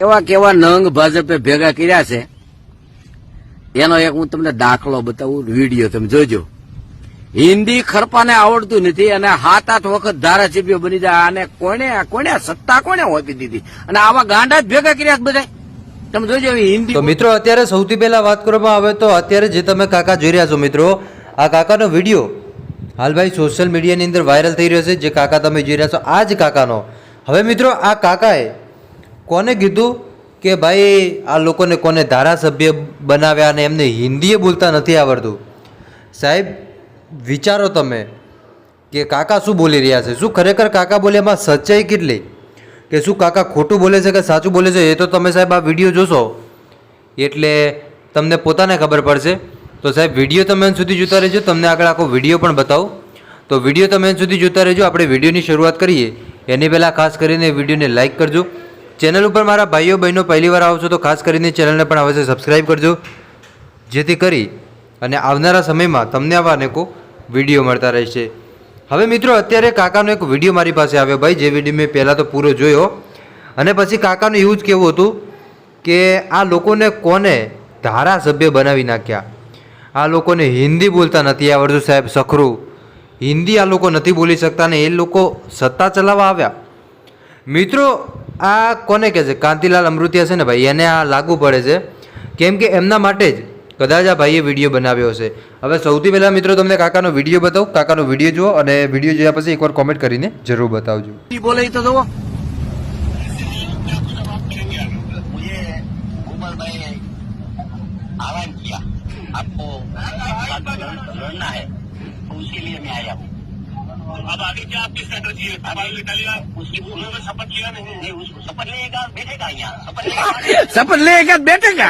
કેવા કેવા નંગ ભાજપે ભેગા કર્યા છે? એનો એક હું તમને દાખલો બતાવું, વીડિયો તમે જોજો. હિન્દી ખરપાને આવડતું નથી અને સાત આઠ વખત ધારાસભ્ય બની જાય અને કોને કોને સત્તા કોને આપી દીધી? અને આવા ગાંડા જ ભેગા કર્યા બધા તમે જોજો હિન્દી મિત્રો, અત્યારે સૌથી પહેલા વાત કરવામાં આવે તો અત્યારે જે તમે કાકા જોઈ રહ્યા છો મિત્રો, આ કાકાનો વીડિયો હાલ ભાઈ સોશિયલ મીડિયાની અંદર વાયરલ થઈ રહ્યો છે, જે કાકા તમે જોઈ રહ્યા છો, આ જ કાકાનો. હવે મિત્રો, આ કાકાએ કોને કીધું કે ભાઈ આ લોકોને કોને ધારાસભ્ય બનાવ્યા અને એમને હિન્દીએ બોલતા નથી આવડતું? સાહેબ, વિચારો તમે કે કાકા શું બોલી રહ્યા છે? શું ખરેખર કાકા બોલે? એમાં સચ્ચાઈ કેટલી? કે શું કાકા ખોટું બોલે છે કે સાચું બોલે છે? એ તો તમે સાહેબ આ વીડિયો જોશો. એટલે તમને પોતાને ખબર પડશે. તો સાહેબ, વીડિયો તમે અંત સુધી જોતા રહેજો. તમને આગળ આખો વીડિયો પણ બતાવું. તો વીડિયો તમે અંત સુધી જોતા રહેજો. આપણે વિડીયોની શરૂઆત કરીએ. એની પહેલાં ખાસ કરીને વિડીયોને લાઇક કરજો. ચેનલ ઉપર મારા ભાઈઓ બહેનો પહેલી વાર આવશો તો ખાસ કરીને ચેનલને પણ અવશ્ય સબસ્ક્રાઈબ કરજો. જેથી કરી અને આવનારા સમયમાં તમને આવા અનેકો વીડિયો મળતા રહેશે. હવે મિત્રો, અત્યારે કાકાનો એક વીડિયો મારી પાસે આવ્યો ભાઈ, જે વીડિયો મેં પહેલાં તો પૂરો જોયો. અને પછી કાકાનું એવું જ કહેવું હતું કે આ લોકોને કોને ધારાસભ્ય બનાવી નાખ્યા? આ લોકોને હિન્દી બોલતા નથી આવડતું સાહેબ, સખરું. હિન્દી આ લોકો નથી બોલી શકતા ને એ લોકો સત્તા ચલાવવા આવ્યા. મિત્રો આ કોને કહે છે કાંતિલાલ અમૃતિયા છે ને ભાઈ એને આ લાગુ પડે છે કેમ કે એમના માટે જ કદાચ આ ભાઈએ વિડીયો બનાવ્યો છે હવે સૌથી પહેલાં મિત્રો તમને કાકાનો વિડીયો બતાવું કાકાનો વિડીયો જુઓ અને વિડીયો જોયા પછી એકવાર કોમેન્ટ કરીને જરૂર બતાવજો બોલે ઈ તો જુઓ मुझे उमर में आह्वान किया आपको साथ लड़ना है तो उसके लिए मैं आया हूँ अब आगे क्या आपकी स्ट्रेटेजी है सवाल निकालिएगा उसकी उन्होंने शपथ लिया नहीं नहीं उसको शपथ लेगा बैठेगा यहाँ शपथ लेगा શપથ લેગા બેઠેગા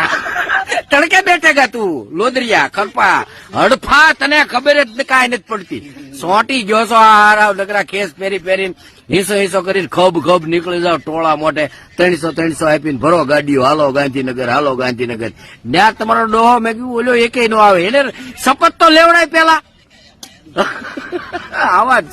તડકે બેઠેગા તું લોદરિયા ખરપા હડફા તને ખબર જ કાંઈ નથી પડતી સોટી ગયો છો આ હારા નકરા કેસ પહેરી પહેરીને હિસો હિસો કરીને ખબ ખબ નીકળી જાવ ટોળા મોટે ત્રણસો ત્રણસો આપીને ભરો ગાડીઓ હાલો ગાંધીનગર હાલો ગાંધીનગર ત્યાં તમારો ડોહો મેં કીધું ઓલો એકેય નો આવે એને શપથ તો લેવડાય પેલા આવા જ